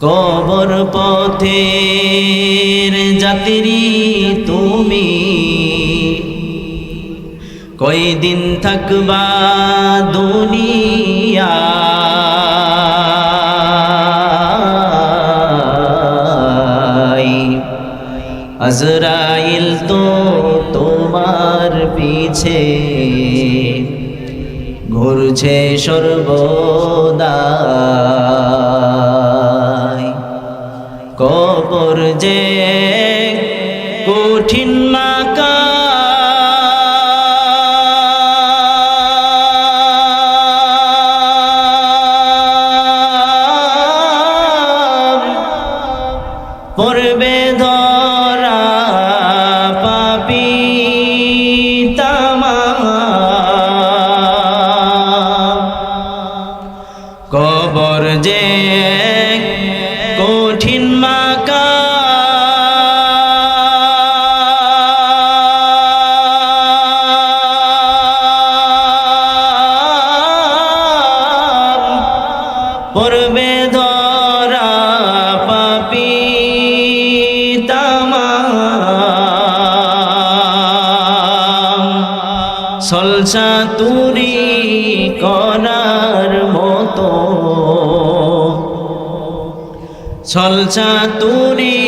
কবর পথের যাত্রী তুমি। কয়দিন থাকবা দুনিয়া? আজরাইল তো তোমার পিছে। ঘুরছে সর্বদা। যে কঠিন মাকা পড়বে ধরা পাপি তামা কবর যে সলসা তুরি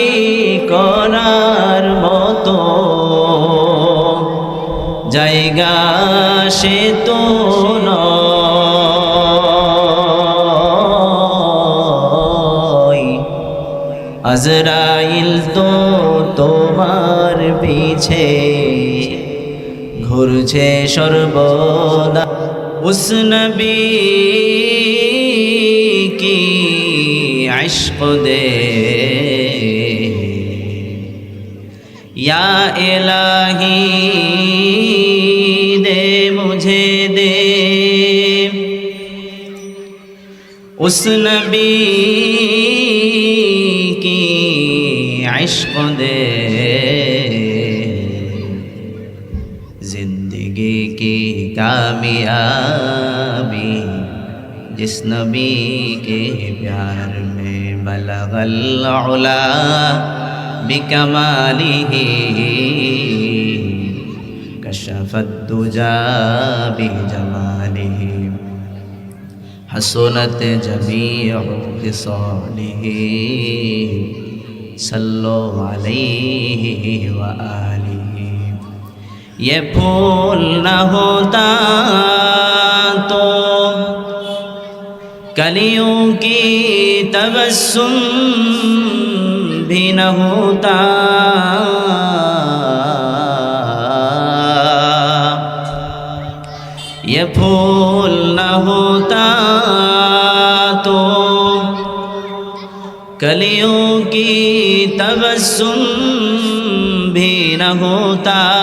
করার মতো। জায়গা সে তো আজরাইল তো তোমার পিছে, ঘুরছে সর্বদা। উস নবী কি عشق دے یا الہی دے مجھے دے اس نبی کی عشق دے زندگی کی کامیابی جس نبی کے پیار میں بلغ العلا بكماله كشف الدجى بجماله حسنت جميع خصاله صلوا عليه وآله یہ پھول نہ ہوتا कलियों की तबस्सुम भी न होता ये फूल न होता तो कलियों की तबस्सुम भी न होता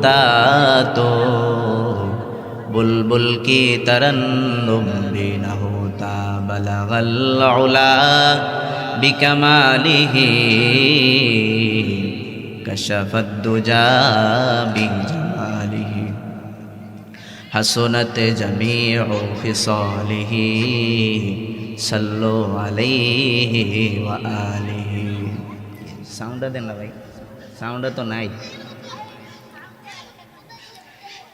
होता तो बुलबुल की तरन तरन्नुम भी न होता बलगल्ला बिकमालिही कशफद्दुजा बिजमालिही हसनत जमीउ खिसालिही सल्लो अलैहि वाली साउंड देना भाई साउंड तो नहीं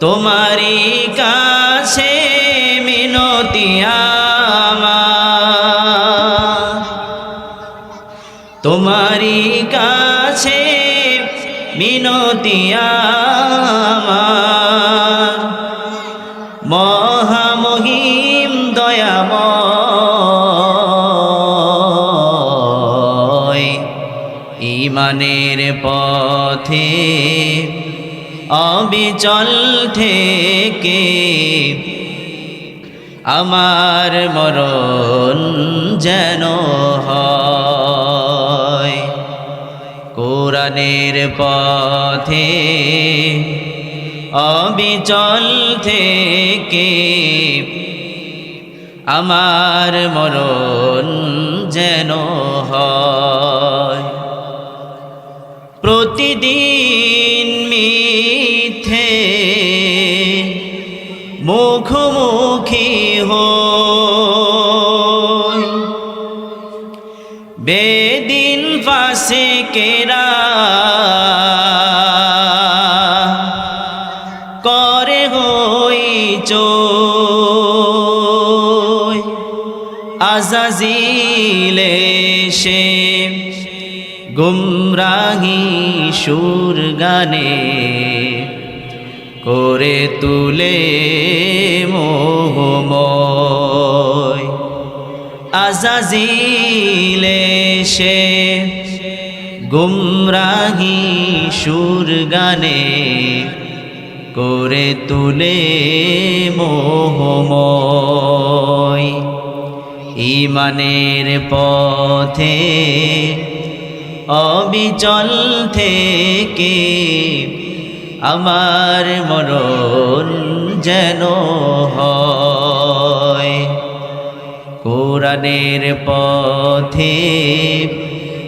তোমারই কাছে মিনতি আমার। তোমারই কাছে মিনতি আমার। মহামহিম দয়াময় ইমানের পথে অবিচল থেকে আমার মরণ যেন হয়। কোরআনের পথে অবিচল থেকে আমার মরণ যেন হয়। প্রতিদিন মিথ্যে মুখোমুখি হই। বেদিন ফাঁসে কেরা করে হই চোয় আজাজিলে সে গুমরাহি সুর গানে করে তুলে মোহময়। আজাজিলে সে গুমরাহি সুর গানে করে তুলে মোহময়। ইমানের পথে অবিচল থেকে আমার মরণ যেন কোরআনের পথে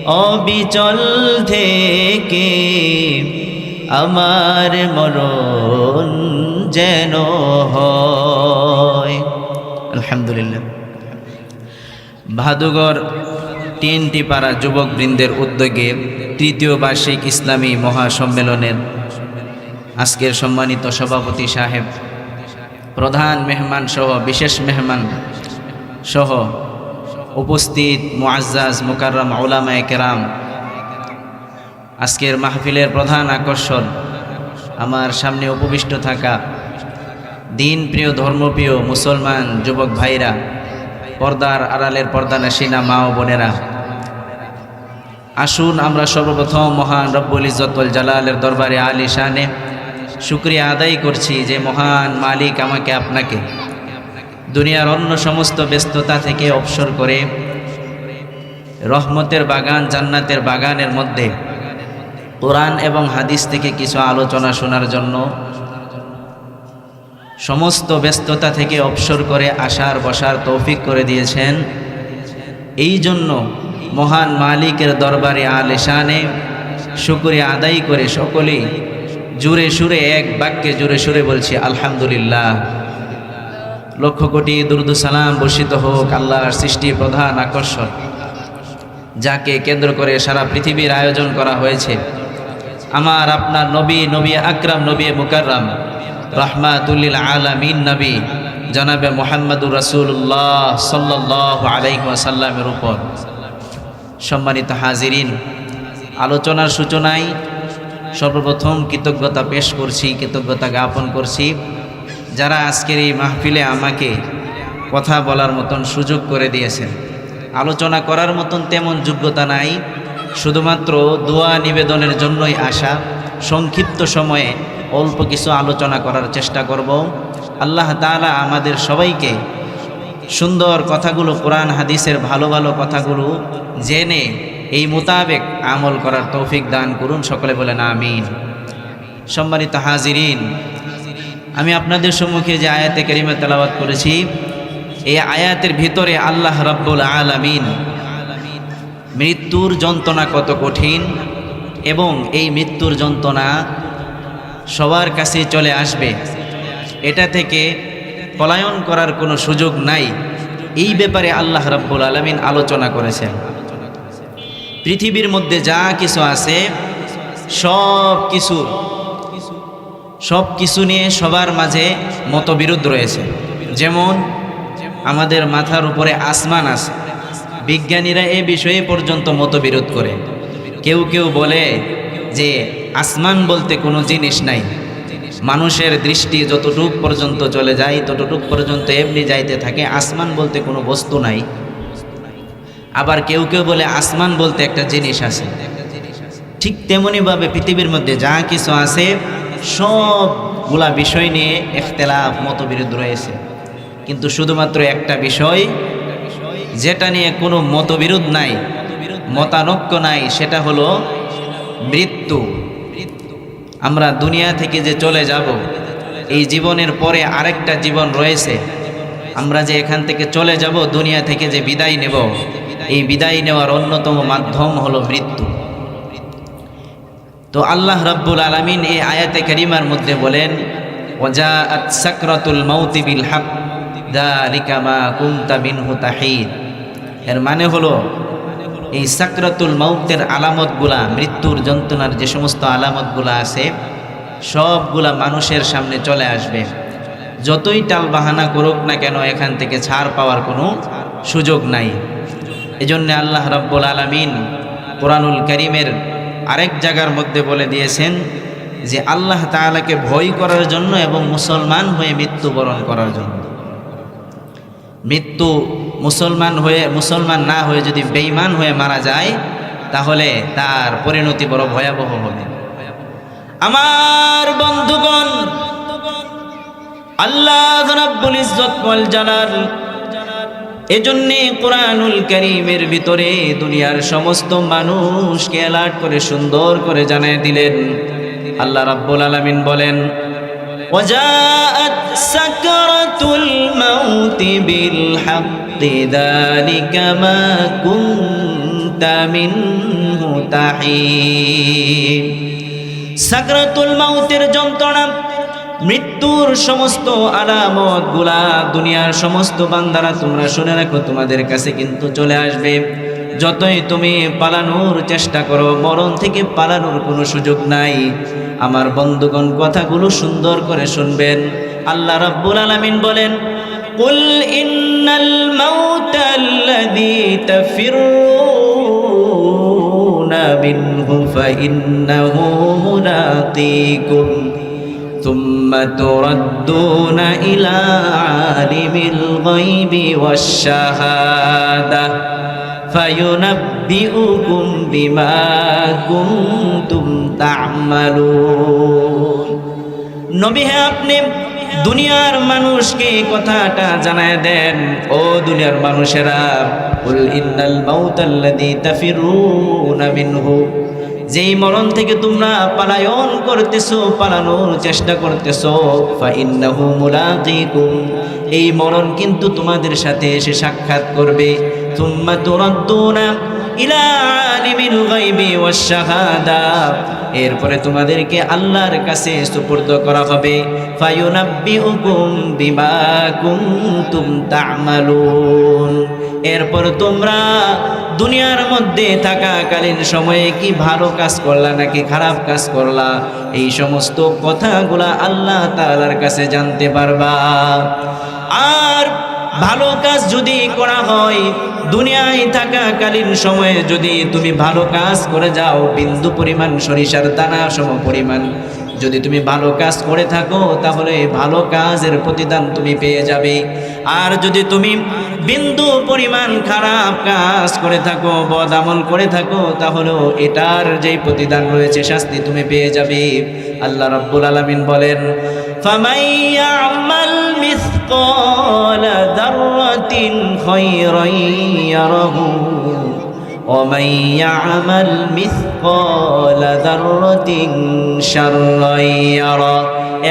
অবিচল থেকে আমার মরণ যেন আলহামদুলিল্লাহ। ভাদুগড় টিএনটি পাড়া যুবকবৃন্দের উদ্যোগে তৃতীয় বার্ষিক ইসলামী মহাসম্মেলনের আজকের সম্মানিত সভাপতি সাহেব, প্রধান মেহমান সহ, বিশেষ মেহমান সহ উপস্থিত মুআজ্জাজ মুকাররম ওলামায়ে কেরাম। আজকের মাহফিলের প্রধান আকর্ষণ আমার সামনে উপবিষ্ট থাকা দিন প্রিয় ধর্মপ্রিয় মুসলমান যুবক ভাইরা, পর্দার আড়ালের পর্দা নাসিনা মা ও বোনেরা। আসুন আমরা সর্বপ্রথম মহান রব্বুল ইজতুল জালালের দরবারে আলী শানে শুক্রিয়া আদায় করছি যে মহান মালিক আমাকে আপনাকে। দুনিয়ার অন্য সমস্ত ব্যস্ততা থেকে অবসর করে রহমতের বাগান, জান্নাতের বাগানের মধ্যে কোরআন এবং হাদিস থেকে কিছু আলোচনা শোনার জন্য সমস্ত ব্যস্ততা থেকে অবসর করে আসার বসার তৌফিক করে দিয়েছেন। এই জন্য মহান মালিকের দরবারে আল শানে শুক্রিয়া আদায় করে সকলেই জুড়ে সুরে, এক বাক্যে জুরে সুরে বলছি, আলহামদুলিল্লাহ। লক্ষ কোটি দুরুদু সালাম বর্ষিত হোক, আল্লাহর সৃষ্টি প্রধান আকর্ষণ, যাকে কেন্দ্র করে সারা পৃথিবীর আয়োজন করা হয়েছে। আমার আপনার নবী নবী আকরাম, নবী মুকাররাম, রহমাতুল্লিল আলামিন নবী, জনাবে মোহাম্মদুর রাসূলুল্লাহ সাল্লাল্লাহু আলাইহি ওয়াসাল্লামের উপর সম্মানিত হাজিরিন, আলোচনার সূচনায় সর্বপ্রথম কৃতজ্ঞতা পেশ করছি, কৃতজ্ঞতা জ্ঞাপন করছি। যারা আজকের এই মাহফিলে আমাকে কথা বলার মতন সুযোগ করে দিয়েছেন, আলোচনা করার মতন তেমন যোগ্যতা নাই, শুধুমাত্র দোয়া নিবেদনের জন্যই আসা, সংক্ষিপ্ত সময়ে অল্প কিছু আলোচনা করার চেষ্টা করব। আল্লাহ তাআলা আমাদের সবাইকে সুন্দর কথাগুলো কোরআন হাদিসের ভালো ভালো কথাগুলো জেনে এই মোতাবেক আমল করার তৌফিক দান করুন, সকলে বলেন আমিন। সম্মানিত হাজিরিন, আমি আপনাদের সম্মুখে যে আয়াতে কেরিমে তেলাবাত করেছি, এই আয়াতের ভিতরে আল্লাহ রাব্বুল আলামিন মৃত্যুর যন্ত্রণা কত কঠিন এবং এই মৃত্যুর যন্ত্রণা সবার কাছে চলে আসবে। এটা থেকে পলায়ন করার কোনো সুযোগ নাই। এই ব্যাপারে আল্লাহ রাব্বুল আলামিন আলোচনা করেছেন। পৃথিবীর মধ্যে যা কিছু আছে, সব কিছু সব কিছু নিয়ে সবার মাঝে মতবিরোধ রয়েছে। যেমন আমাদের মাথার উপরে আসমান আছে। বিজ্ঞানীরা এ বিষয়ে পর্যন্ত মতবিরোধ করে। কেউ কেউ বলে যে আসমান বলতে কোনো জিনিস নাই। মানুষের দৃষ্টি যতটুক পর্যন্ত চলে যায়, ততটুক পর্যন্ত এমনি যাইতে থাকে। আসমান বলতে কোনো বস্তু নাই। আবার কেউ কেউ বলে আসমান বলতে একটা জিনিস আছে। ঠিক তেমনিভাবে পৃথিবীর মধ্যে যা কিছু আছে, সবগুলা বিষয় নিয়ে এখতেলাফ, মতবিরোধ রয়েছে। কিন্তু শুধুমাত্র একটা বিষয়, যেটা নিয়ে কোনো মতবিরোধ নাই, মতানক্য নাই, সেটা হলো মৃত্যু। আমরা দুনিয়া থেকে যে চলে যাব, এই জীবনের পরে আরেকটা জীবন রয়েছে। আমরা যে এখান থেকে চলে যাব, দুনিয়া থেকে যে বিদায় নেব এই বিদায় নেওয়ার অন্যতম মাধ্যম হলো মৃত্যু। তো আল্লাহ রব্বুল আলমিন এই আয়াতে করিমার মধ্যে বলেন ওজা সাকরাতুল মৌতি বিল হক, দালিকা মা বিনহু তাহিদ। এর মানে হলো, এই সাকরাতুল মৌতের আলামতগুলা, মৃত্যুর যন্ত্রণার যে সমস্ত আলামতগুলা আছে, সবগুলা মানুষের সামনে চলে আসবে। যতই টাল বাহানা করুক না কেন, এখান থেকে ছাড় পাওয়ার কোনো সুযোগ নাই। এজন্য আল্লাহ রব্বুল আলমিন কোরআনুল করিমের আরেক জায়গার মধ্যে বলে দিয়েছেন যে আল্লাহ তাআলাকে ভয় করার জন্য এবং মুসলমান হয়ে মৃত্যুবরণ করার জন্য। মৃত্যু মুসলমান হয়ে, মুসলমান না হয়ে যদি বেঈমান হয়ে মারা যায়, তাহলে তার পরিণতি বড় ভয়াবহ হবে। আমার বন্ধুগণ, আল্লাহ রাব্বুল ইজ্জত জালাল এজন্যে কোরআনুল করিমের ভিতরে দুনিয়ার সমস্ত মানুষকে অ্যালার্ট করে সুন্দর করে জানায় দিলেন আল্লাহ রাব্বুল আলামিন বলেন وجاءت سكرة الموت بالحق ذلك ما كنت منه تحيد সাকরাতুল মাউতের যন্ত্রণা মৃত্যুর সমস্ত আলামত গুলা দুনিয়ার সমস্ত বান্দারা তোমরা শুনে রাখো তোমাদের কাছে কিন্তু চলে আসবে যতই তুমি পালানোর চেষ্টা করো মরণ থেকে পালানোর কোনো সুযোগ নাই আমার বন্ধুগণ কথাগুলো সুন্দর করে শুনবেন আল্লাহ রাব্বুল আলামিন বলেন قل إن الموت الذي تفرون منه فإنه ملاقيكم ثم تردون إلى عالم الغيب والشهادة فينبئكم بما كنتم تعملون নবী হ্যাঁ আপনি দুনিয়ার মানুষকে কথাটা জানায় দেন ও দুনিয়ার মানুষেরা কুল ইন্নাল মাউতাল্লাযী তাফিরুনা মিনহু যেই মরণ থেকে তোমরা পালায়ন করতেছো, পালানোর চেষ্টা করতেছো, ফাইন্নাহু মুলাকিকুম। এই মরণ কিন্তু তোমাদের সাথে এসে সাক্ষাৎ করবে। তুম্মা তুরাদ্দুনা ইলা আলিমিল গায়বি ওয়াশ শাহাদা। এরপরে তোমাদেরকে আল্লাহর কাছে সুপুর্দ করা হবে। এরপর তোমরা দুনিয়ার মধ্যে থাকাকালীন সময়ে কি ভালো কাজ করলা নাকি খারাপ কাজ করলা, এই সমস্ত কথাগুলা আল্লাহ তাআলার কাছে জানতে পারবা। আর ভালো কাজ যদি করা হয়, দুনিয়ায় থাকাকালীন সময়ে যদি তুমি ভালো কাজ করে যাও, বিন্দু পরিমাণ সরিষার দানা, সম পরিমাণ। যদি তুমি ভালো কাজ করে থাকো, তাহলে ভালো কাজের প্রতিদান তুমি পেয়ে যাবে। আর যদি তুমি বিন্দু পরিমাণ খারাপ কাজ করে থাকো, বদ আমল করে থাকো, তাহলেও এটার যেই প্রতিদান রয়েছে, শাস্তি তুমি পেয়ে যাবে। আল্লাহ রাব্বুল আলামিন বলেন ফামাইয়ামাল মিসকাল দাররাতিন খায়রান ইয়ারাহু ومن يعمل مثقال ذرة شرا يره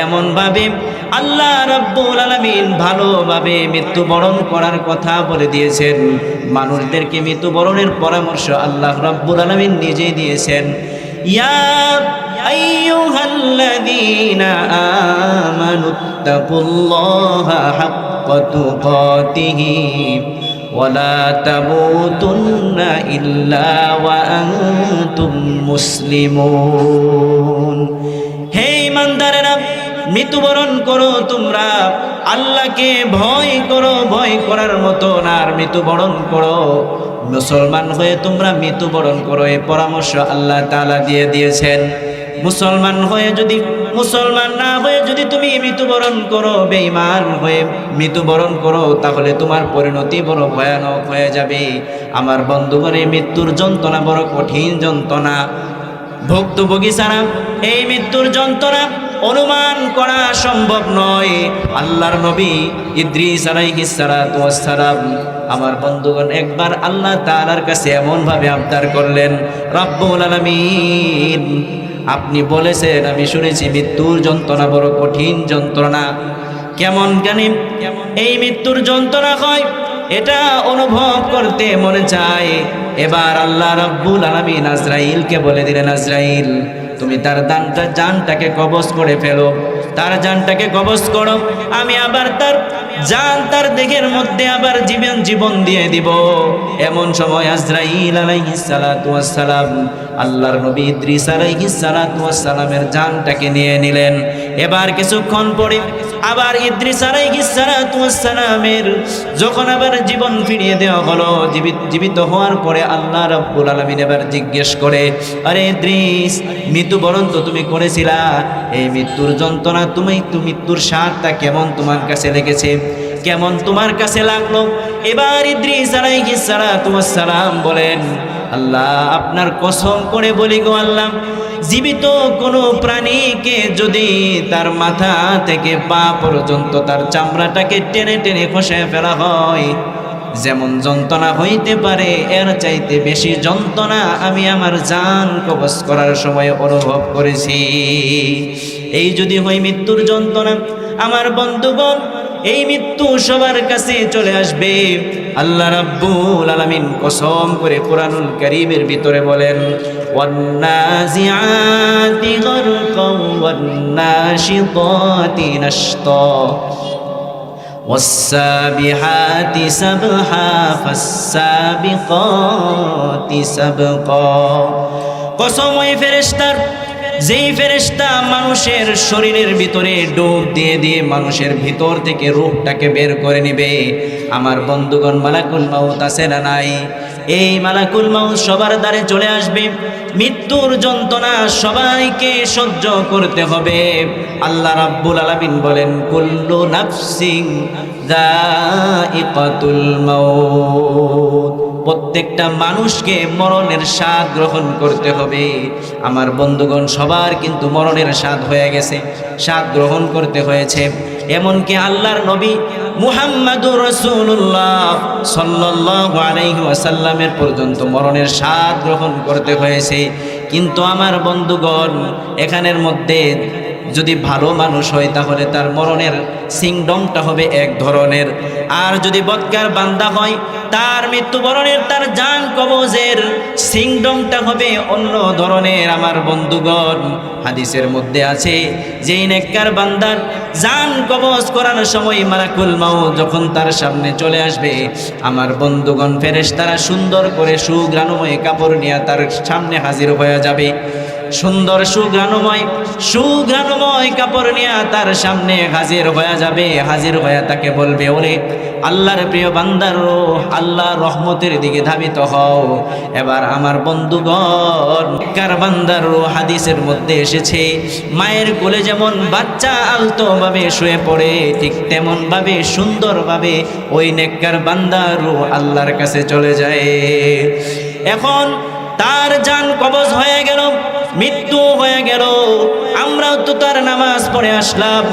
এমন ভাবে আল্লাহ রাব্বুল আলামিন ভালোভাবে মৃত্যুবরণ করার কথা বলে দিয়েছেন মানুষদেরকে মৃত্যুবরণের পরামর্শ আল্লাহ রাব্বুল আলামিন নিজেই দিয়েছেন ইয়া আইয়ুহাল্লাযীনা আমানুত্তাকুল্লাহা হাক্কা তুকাতিহি ولا تموتن إلا وأنتم মুসলিমুন হে ইমানদারেরা মৃত্যুবরণ করো তোমরা আল্লাহকে ভয় করো ভয় করার মতো না আর মৃত্যুবরণ করো মুসলমান হয়ে তোমরা মৃত্যুবরণ করো এই পরামর্শ আল্লাহ তাআলা দিয়ে দিয়েছেন মুসলমান হয়ে যদি, মুসলমান না হয়ে যদি তুমি মৃত্যুবরণ করো, বেঈমান হয়ে মৃত্যুবরণ করো, তাহলে তোমার পরিণতি বড় ভয়ানক হয়ে যাবে। আমার বন্ধুগণে মৃত্যুর যন্ত্রণা বড় কঠিন যন্ত্রণা। ভুক্তভোগী ছাড়া এই মৃত্যুর যন্ত্রণা অনুমান করা সম্ভব নয়। আল্লাহর নবী ইদ্রিস আলাইহিস সালাতু ওয়াস সালাম আমার বন্ধুগণ একবার আল্লাহ তাআলার কাছে এমনভাবে আবদার করলেন, রব্বুল আলামিন আপনি বলেছেন, আমি শুনেছি মৃত্যুর যন্ত্রণা বড় কঠিন যন্ত্রণা। কেমন জানি এই মৃত্যুর যন্ত্রণা হয়, এটা অনুভব করতে মনে চায়। এবার আল্লাহ রাব্বুল আলামিন আজরাইলকে বলে দিলেন, আজরাইল, তুমি তার দানটা, জানটাকে কবজ করে ফেলো। তার জানটাকে কবজ করো, আমি আবার তার জান তার দেহের মধ্যে আবার জীবন জীবন দিয়ে দিব। এমন সময় আজরাইল আলাইহিস সালাতু ওয়াস সালাম আল্লাহর নবী ইদ্রিস আলাইহিস সালাতু সালামের জানটাকে নিয়ে নিলেন। এবার কিছুক্ষণ পরে আবার ইদ্রিস আলাইহিস সালাতু সালামের যখন আবার জীবন ফিরিয়ে দেওয়া হলো জীবিত জীবিত হওয়ার পরে আল্লাহ রাব্বুল আলামিন এবার জিজ্ঞেস করে, আরে ইদ্রিস মৃত্যুবরণ তো তুমি করেছিলা? এই মৃত্যুর যন্ত্রণা তুমি তো মৃত্যুর স্বাদটা কেমন তোমার কাছে লেগেছে? কেমন তোমার কাছে লাগল? এবার ইদ্রিস আলাইহিস সালাতু সালাম বলেন আল্লাহ, আপনার কসম করে বলি গো আল্লাহ, জীবিত কোনো প্রাণীকে যদি তার মাথা থেকে পা পর্যন্ত তার চামড়াটাকে টেনে টেনে খসে ফেলা হয়, যেমন যন্ত্রণা হইতে পারে, এর চাইতে বেশি যন্ত্রণা আমি আমার জান কবচ করার সময় অনুভব করেছি। এই যদি হয় মৃত্যুর যন্ত্রণা, আমার বন্ধুগণ এই মৃত্যু সবার কাছে চলে আসবে আল্লাহ রাব্বুল আলামিন কসম করে কোরআনুল কারীমের ভিতরে বলেন ওয়ান্নাজিআতি গরকা ওয়ান্নাশিতাতি নাশতা والسابحات سبحا فالسابقات سبقا কসম ওই ফেরেশতার যেই ফেরেস্তা মানুষের শরীরের ভিতরে ডুব দিয়ে দিয়ে মানুষের ভিতর থেকে রূপটাকে বের করে নেবে, আমার বন্ধুগণ মালাকুল মাউত আছে না নাই? এই মালাকুল মাউত সবার দ্বারে চলে আসবে। মৃত্যুর যন্ত্রণা সবাইকে সহ্য করতে হবে। আল্লাহ রাব্বুল আলামিন বলেন, কুল্লু নাফসিং যায়িকাতুল মাউত। প্রত্যেকটা মানুষকে মরণের স্বাদ গ্রহণ করতে হবে। আমার বন্ধুগণ, সবার কিন্তু মরণের স্বাদ হয়ে গেছে, স্বাদ গ্রহণ করতে হয়েছে। এমনকি আল্লাহর নবী মুহাম্মাদুর রসুল্লাহ সাল্লাল্লাহু আলাইহি ওয়াসাল্লামের পর্যন্ত মরণের স্বাদ গ্রহণ করতে হয়েছে। কিন্তু আমার বন্ধুগণ, এখানের মধ্যে যদি ভালো মানুষ হয় তাহলে তার মরণের সিংডংটা হবে এক ধরনের। আর যদি বৎকার বান্দা হয়, তার মৃত্যুবরণের তার জান কবজের সিংডংটা হবে অন্য ধরনের। আমার বন্ধুগণ, হাদিসের মধ্যে আছে, যেই নেককার বান্দার জান কবজ করানোর সময় মালাকুল মাও যখন তার সামনে চলে আসবে, আমার বন্ধুগণ ফেরেশ তারা সুন্দর করে সুগ্রাণময় কাপড় নিয়ে তার সামনে হাজির হয়ে যাবে। সুন্দর সুগ্রাণময় সুগ্রাণময় কাপড় নিয়ে তার সামনে হাজির হয়ে যাবে, হাজির হয়ে তাকে বলবে, ওরে আল্লাহর প্রিয় বান্দার আল্লাহ রহমতের দিকে ধাবিত হও। এবার আমার বন্ধুগণ, কার বান্দার হাদিসের মধ্যে এসেছে, মায়ের কোলে যেমন বাচ্চা আলতোভাবে শুয়ে পড়ে, ঠিক তেমনভাবে সুন্দরভাবে ওই নেককার বান্দার রো আল্লাহর কাছে চলে যায়। এখন তার যান কবজ হয়ে গেল। মৃত্যু হয়ে গেল। আমরাও তো তার নামাজ পড়ে আসলাম।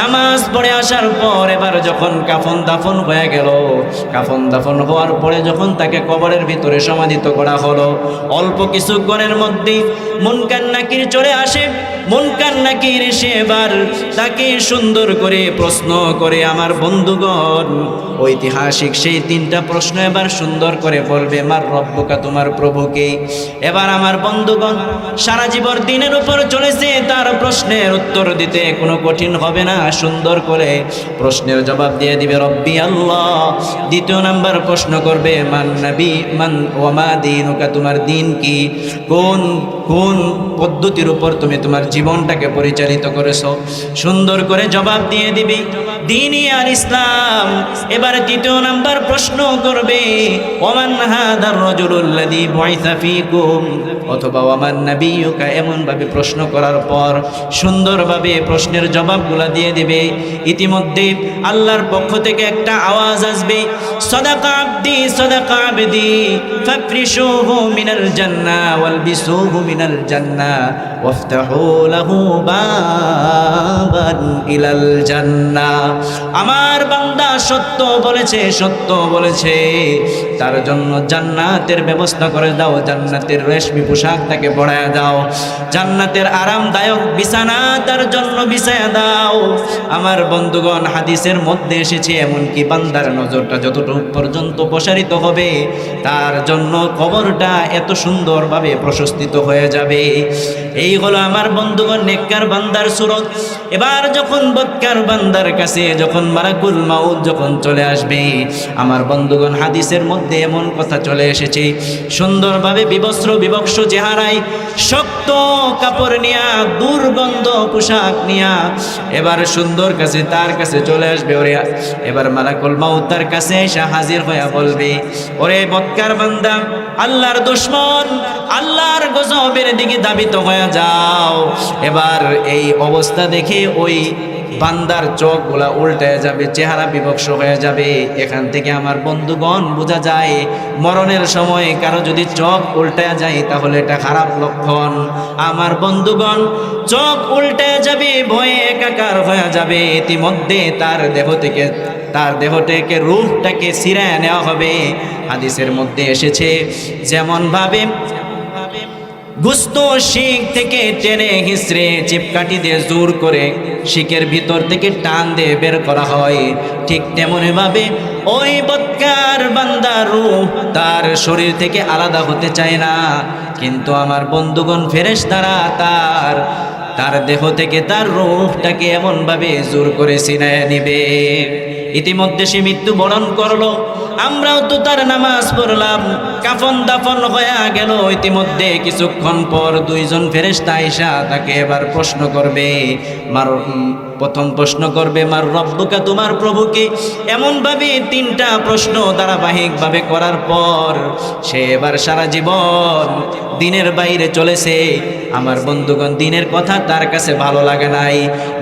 নামাজ পড়ে আসার পর এবার যখন কাফন দাফন হয়ে গেল, কাফন দাফন হওয়ার পরে যখন তাকে কবরের ভিতরে সমাধিত করা হলো, অল্প কিছুক্ষণের মধ্যে মুনকান নাকির চলে আসে। মুনকান নাকির এসে এবার তাকে সুন্দর করে প্রশ্ন করে, আমার বন্ধুগণ, ঐতিহাসিক সেই তিনটা প্রশ্ন এবার সুন্দর করে বলবে, মার রব্বকা তোমার প্রভুকে। এবার আমার বন্ধুগণ সারা জীবন দিনের উপর চলেছে, তার প্রশ্নের উত্তর দিতে কোনো কঠিন হবে না। সুন্দর করে প্রশ্নের জবাব দিয়ে দিবে, রব্বি আল্লাহ। দ্বিতীয় নাম্বার প্রশ্ন করবে, মান নবী, মান ওমা দিন ওকা তোমার দিন কি? কোন কোন পদ্ধতির উপর তুমি তোমার জীবনটাকে পরিচালিত করেছ? সুন্দর করে জবাব দিয়ে দিবি দিনই আর ইসলাম। এবার তৃতীয় নাম্বার প্রশ্ন করবে, ওমান হাদার রজুলুল্লাযী বুইসা ফীকুম? অথবা, ওমান নাবিয়্যুকুম বোকা এমনভাবে প্রশ্ন করার পর সুন্দরভাবে প্রশ্নের জবাবগুলা দিয়ে দেবে। ইতিমধ্যে আল্লাহর পক্ষ থেকে একটা আওয়াজ আসবে, সদাকা আব্দি, সদাকা আবদি মিনাল জান্নাহ ওয়ালবিসুহু মিনাল জান্নাহ ওয়াফতাহু লাহু বাবান ইলাল জান্নাহ আমার বান্দা সত্য বলেছে সত্য বলেছে। তার জন্য জান্নাতের ব্যবস্থা করে দাও, জান্নাতের রেশমি পোশাক তাকে পরায় দাও। জান্নাতের আরামদায়ক বিছানা তার জন্য বিছায়া দাও। আমার বন্ধুগণ, হাদিসের মধ্যে এসেছে, এমনকি বান্দার নজরটা যতটুকু পর্যন্ত প্রসারিত হবে, তার জন্য কবরটা এত সুন্দরভাবে প্রশস্তিত হয়ে যাবে। এই হলো আমার বন্ধুগণ, নেককার বান্দার সুরত। এবার যখন বৎকার বান্দার কাছে, যখন মারাকুল মাউদ যখন চলে আসবে, আমার বন্ধুগণ, হাদিসের মধ্যে এমন কথা চলে এসেছে। সুন্দরভাবে বিবস্ত্র বিবক্স চেহারায় শক্ত কাপড় নিয়া, দুর্গন্ধ পোশাক নিয়া, এবার সুন্দর কাছে তার কাছে চলে আসবে ওরে। এবার মালাকুল মাউত তার কাছে এসে হাজির হইয়া বলবে, ওরে বৎকার বান্দা, আল্লাহর দুশ্মন, আল্লাহর গজবের দিকে দাবিত হয়ে যাও। এবার এই অবস্থা দেখে ওই বান্দার চোখগুলা উল্টে যাবে, চেহারা বিভক্স হয়ে যাবে। এখান থেকে আমার বন্ধুগণ বোঝা যায়, মরণের সময় কারও যদি চোখ উল্টে যায়, তাহলে এটা খারাপ লক্ষণ। আমার বন্ধুগণ, চোখ উল্টে যাবে, ভয়ে একাকার হয়ে যাবে। ইতিমধ্যে তার দেহ থেকে, তার দেহটাকে রূপটাকে সিরায় নেওয়া হবে। হাদিসের মধ্যে এসেছে, যেমনভাবে গুস্ত শিখ থেকে টেনে হিসড়ে চিপকাঠি দিয়ে জোর করে শিখের ভিতর থেকে টান দিয়ে বের করা হয়। ঠিক তেমনইভাবে ওই বৎকার বান্দার রূপ তার শরীর থেকে আলাদা হতে চায় না। কিন্তু আমার বন্ধুগণ ফেরেশ তারা, তার তার দেহ থেকে তার রূপটাকে এমনভাবে জোর করে সিনায় নিবে। ইতিমধ্যে সে মৃত্যুবরণ করল। আমরাও তো তার নামাজ পড়লাম। কাফন দাফন হয়ে গেল, ইতিমধ্যে কিছুক্ষণ পর দুইজন ফেরেস্তা আইসা তাকে এবার প্রশ্ন করবে, মার প্রথম প্রশ্ন করবে, মার রব্বুকা, তোমার প্রভুকে? এমনভাবে তিনটা প্রশ্ন ধারাবাহিকভাবে করার পর সে এবার সারা জীবন দিনের বাইরে চলেছে। আমার বন্ধুগণ, দিনের কথা তার কাছে ভালো লাগে নাই,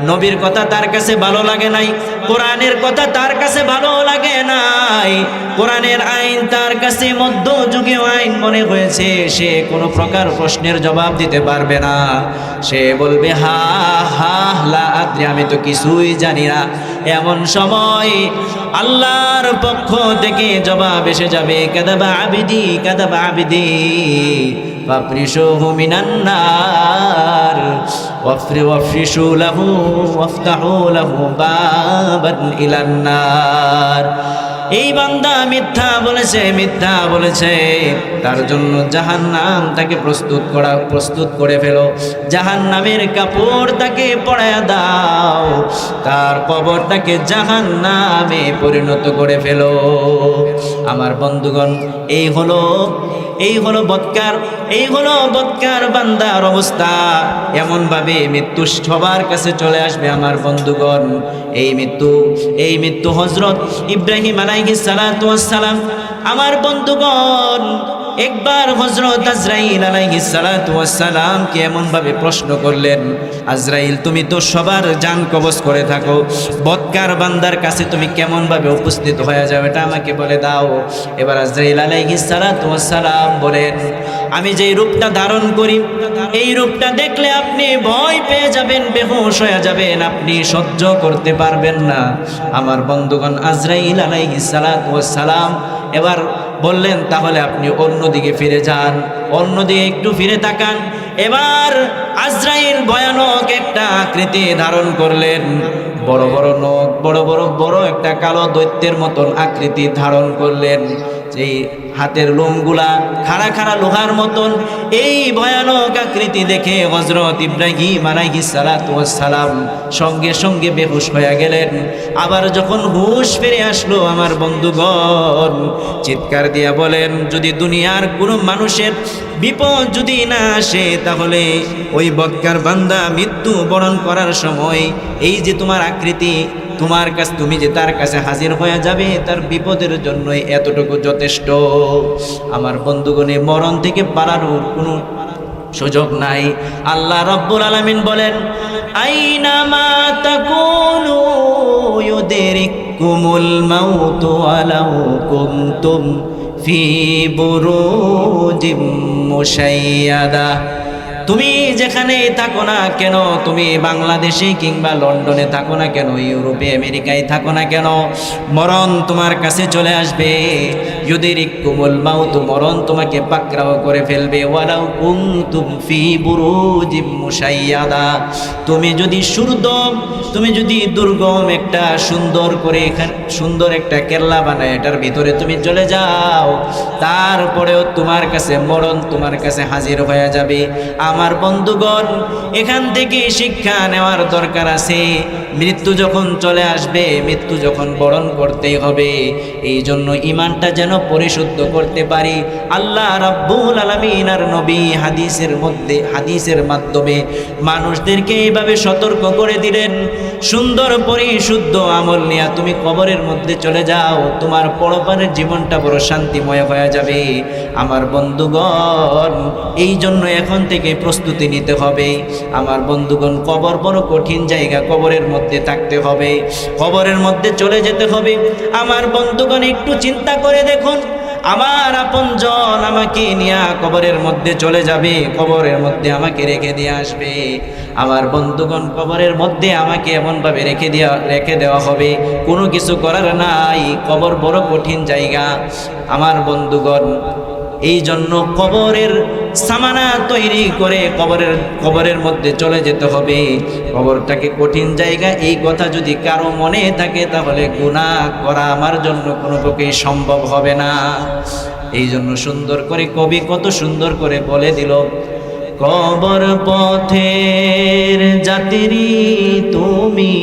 নবীর কথা তার কাছে ভালো লাগে নাই, কোরআনের কথা তার কাছে ভালো লাগে নাই, কোরআনের আইন তার কাছে মধ্যযুগীয় আইন মনে হয়েছে সে কোনো প্রকার প্রশ্নের জবাব দিতে পারবে না সে বলবে হা হা লা আদ্রি আমি তো কিছুই জানি না এমন সময় আল্লাহর পক্ষ থেকে জবাব এসে যাবে কাদাবা আবিদি কাদাবা আবিদি فافرشوه من النار وافر- وافرشوا له وافتحوا له بابا إلى النار এই বান্দা মিথ্যা বলেছে মিথ্যা বলেছে। তার জন্য জাহান নাম তাকে প্রস্তুত করা, প্রস্তুত করে ফেলো। জাহান নামের কাপড় তাকে পড়ায় দাও। তার কবরটাকে জাহান নামে পরিণত করে ফেলো। আমার বন্ধুগণ, এই হলো এই হলো বৎকার, এই হলো বৎকার বান্দার অবস্থা। এমনভাবে মৃত্যু সবার কাছে চলে আসবে আমার বন্ধুগণ। এই মৃত্যু এই মৃত্যু হজরত ইব্রাহিম আলাইহিস সালাম। আমার বন্ধুগণ একবার হজরত আজরাইল কে এমন ভাবে প্রশ্ন করলেন, আজরাইল, তুমি তো সবার জান কবজ করে থাকো। বৎকার বান্দার কাছে তুমি কেমন ভাবে উপস্থিত হয়ে যাও, এটা আমাকে বলে দাও। এবার আজরাইল ওয়াস সালাম বলেন, আমি যেই রূপটা ধারণ করি, এই রূপটা দেখলে আপনি ভয় পেয়ে যাবেন, বেহুশ হয়ে যাবেন, আপনি সহ্য করতে পারবেন না। আমার বন্ধুগণ, আজরাইল ওয়াস সালাম এবার বললেন, তাহলে আপনি অন্যদিকে ফিরে যান, অন্যদিকে একটু ফিরে তাকান। এবার আজরাইল ভয়ানক একটা আকৃতি ধারণ করলেন। বড় বড় নখ, বড় বড় বড় একটা কালো দৈত্যের মতন আকৃতি ধারণ করলেন। যেই হাতের লোমগুলা খাড়া খাড়া লোহার মতন, এই ভয়ানক আকৃতি দেখে হজরত ইব্রাহিম ওয়াস সালাম সঙ্গে সঙ্গে বেহুশ হয়ে গেলেন। আবার যখন হুশ ফিরে আসলো আমার বন্ধুগণ, চিৎকার দিয়া বলেন, যদি দুনিয়ার কোনো মানুষের বিপদ যদি না আসে, তাহলে ওই বৎকার বান্দা মৃত্যু বরণ করার সময় এই যে তোমার আকৃতি তোমার কাছে, তুমি যে তার কাছে হাজির হয়ে যাবে, তার বিপদের জন্যই এতটুকু যথেষ্ট। আমার বন্ধুগণে, মরণ থেকে পালানোর কোনো সুযোগ নাই। আল্লাহ রব্বুল আলামিন বলেন আইনামা তুমি যেখানে থাকো না কেন? তুমি বাংলাদেশে কিংবা লন্ডনে থাকো না কেন? ইউরোপে, আমেরিকায় থাকো না কেন? মরণ তোমার কাছে চলে আসবে। যদি রিকুমুল মাউতু, মরণ তোমাকে পাকড়াও করে ফেলবে। ওয়ালাউ কুনতুম ফি বুরুজিম মুশাইয়াদা। তুমি যদি সুরদম, তুমি যদি দুর্গম, একটা সুন্দর করে এখানে, সুন্দর একটা কেল্লা বানায়, এটার ভিতরে তুমি চলে যাও। তারপরেও তোমার কাছে মরণ তোমার কাছে হাজির হয়ে যাবে। বন্ধুগণ, এখান থেকে শিক্ষা নেওয়ার দরকার আছে। মৃত্যু যখন চলে আসবে, মৃত্যু যখন বরণ করতেই হবে। এই জন্য ইমানটা যেন পরিশুদ্ধ করতে পারি। আল্লাহ রাব্বুল আলমিনার নবী হাদিসের মধ্যে, হাদিসের মাধ্যমে মানুষদেরকে এইভাবে সতর্ক করে দিলেন। সুন্দর পরিশুদ্ধ আমল নিয়ে তুমি কবরের মধ্যে চলে যাও, তোমার পরপারের জীবনটা বড় শান্তিময় হয়ে যাবে। আমার বন্ধুগণ, এই জন্য এখন থেকে প্রস্তুতি নিতে হবে। আমার বন্ধুগণ, কবর বড় কঠিন জায়গা, কবরের মধ্যে থাকতে হবে। কবরের মধ্যে চলে যেতে হবে। আমার বন্ধুগণ, একটু চিন্তা করে দেখুন। আমার আপন জন আমাকে নিয়ে কবরের মধ্যে চলে যাবে, কবরের মধ্যে আমাকে রেখে দিয়ে আসবে। আমার বন্ধুগণ কবরের মধ্যে আমাকে এমনভাবে রেখে দেওয়া রেখে দেওয়া হবে। কোনো কিছু করার নাই, কবর বড় কঠিন জায়গা। আমার বন্ধুগণ এই জন্য কবরের সামানা তৈরি করে কবরের কবরের মধ্যে চলে যেতে হবে। কবরটাকে কঠিন জায়গা, এই কথা যদি কারও মনে থাকে, তাহলে গুণা করা আমার জন্য কোনো পক্ষেই সম্ভব হবে না। এই জন্য সুন্দর করে কবি কত সুন্দর করে বলে দিল, কবর পথের যাত্রী তুমি।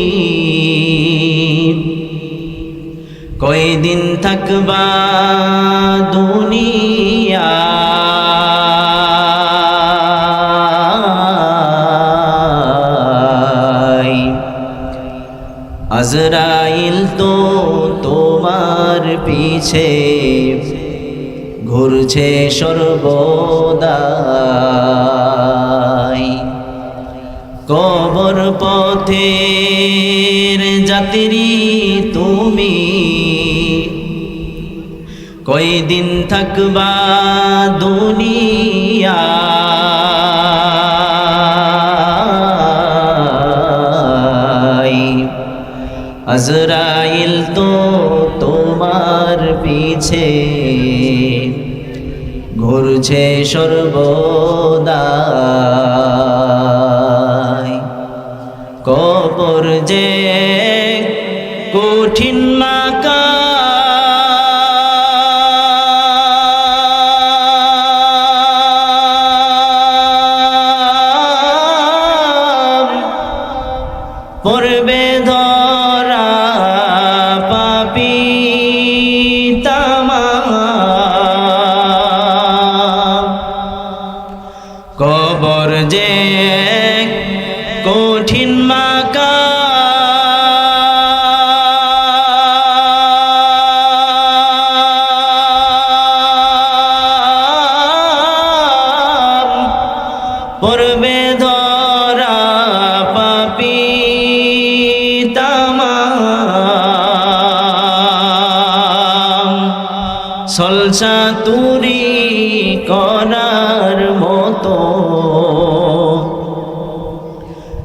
কয়দিন থাকবা দুনিয়া আজরাইল তো তোমার পিছে ঘুরছে সর্বদাই। কবর পথের যাত্রী তুমি কয়দিন থাকবা দুনিয়া আজরাইল তো তোমার পিছে। ঘুরছে সর্বদা কবর যে সলসা তুরি করার মতো।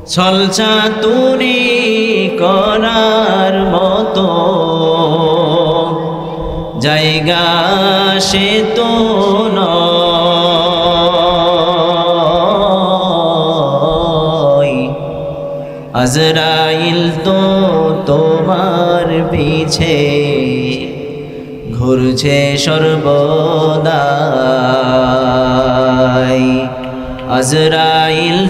সলসা তুরি করার মতো। জায়গা সে তো আজরাইল তো তোমার পিছে। ঘুরছে সর্বদাই। আজরাইল